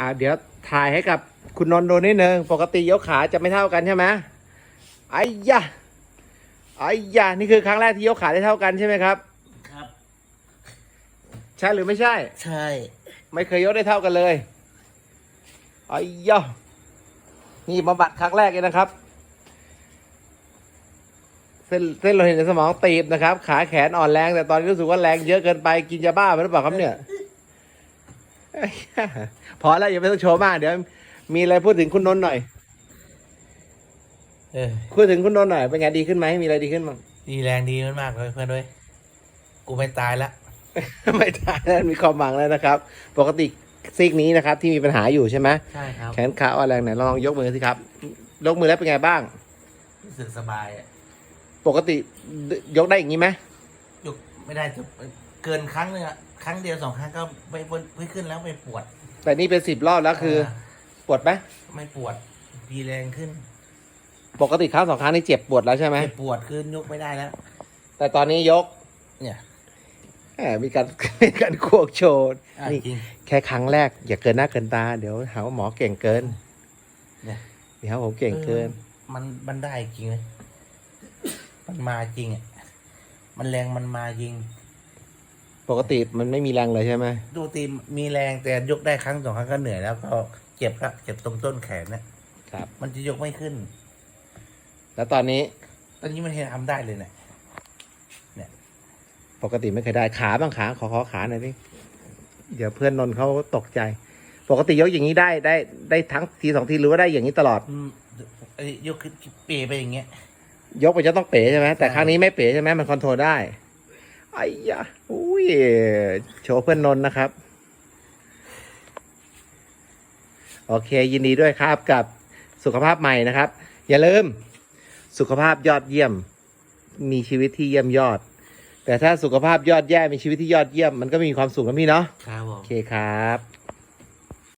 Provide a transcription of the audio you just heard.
อ่าเดี๋ยวถ่ายให้กับคุณนนท์ดูนิดนึงปกติยกขาจะไม่เท่ากันใช่ไหมไอ้ยะไอ้ยะนี่คือครั้งแรกที่ยกขาได้เท่ากันใช่ไหมครับ ครับ ใช่หรือไม่ใช่ ใช่ ไม่เคยยกได้เท่ากันเลยไอ้ยะนี่บำบัดครั้งแรกเลยนะครับ เส้นเส้นโลหิตในสมองตีบนะครับ ขาแขนอ่อนแรง แต่ตอนนี้รู้สึกว่าแรงเยอะเกินไปกินยาบ้าไปหรือเปล่าครับเนี่ยไอ้ยะ พอแล้วอย่าไปต้องโชว์มากเดี๋ยว มีอะไรพูดถึงคุณนนท์หน่อยเออพูดถึงคุณนนท์หน่อยเป็นไงดีขึ้นไหมมีอะไรดีขึ้นบ้างดีแรงดีมากๆเลยเพื่อนด้วย กูไม่ตายละ ไม่ได้แล้วมีความหวังแล้วนะครับ ปกติซีกนี้นะครับ ที่มีปัญหาอยู่ใช่ไหมใช่ครับ แขนขาอ่อนแรงไหนลองยกมือสิครับยกมือแล้วเป็นไงบ้าง รู้สึกสบายอะปกติยกได้อย่างนี้ไหมยกไม่ได้จะ เกินครั้งหนึงอะครั้งเดียวสองครั้งก็ไม่ไม่ขึ้นแล้วไม่ปวดแต่นี่เป็นสิบรอบแล้วคือาปวดไหมไม่ปวดมีแรงขึ้นปกติครั้งสองครั้งนี่เจ็บปวดแล้วใช่ไหมไม่ปวดขึ้นยกไม่ได้แล้ว แต่ตอนนี้ยกเนี่ยแหมมีการ มีการควกโชว์อะนี่จริง แค่ครั้งแรก อย่าเกินหน้าเกินตา เดี๋ยวหาว่าหมอเก่งเกินเนี่ย เดี๋ยวหาว่าผมเก่งเกิน ออมันมันได้จริงเลย มันมาจริงอะ มันแรงมันมาจริง ปกติมันไม่มีแรงเลยใช่ไหมดูตีมีแรงแต่ยกได้ครั้งสองครั้งก็เหนื่อยแล้วก็เจ็บละเจ็บตรงต้นแขนเนี่ยครับ มันจะยกไม่ขึ้น แล้วตอนนี้ ตอนนี้มันเห็นทำได้เลยเนี่ยปกติไม่เคยได้ขาบ้างขาขอขอขาหน่อยดิเดี๋ยวเพื่อนนนท์เขาตกใจ ปกติยกอย่างนี้ได้ได้ได้ทั้งทีสองทีหรือว่าได้อย่างนี้ตลอดอืมไอ้ยกขึ้นเปไปอย่างเงี้ย ยกไปจะต้องเป๋ใช่ไหมแต่ใช่ครั้งนี้ไม่เป๋ใช่ไหมมันคอนโทรลได้ ไอ้ยะอุ้ยโชว์เพื่อนนนท์นะครับ โอเคยินดีด้วยครับกับสุขภาพใหม่นะครับ อย่าลืมสุขภาพยอดเยี่ยม มีชีวิตที่เยี่ยมยอด แต่ถ้าสุขภาพยอดแย่มีชีวิตที่ยอดเยี่ยมมันก็มีความสุขนะพี่เนาะครับผโอมเคครับ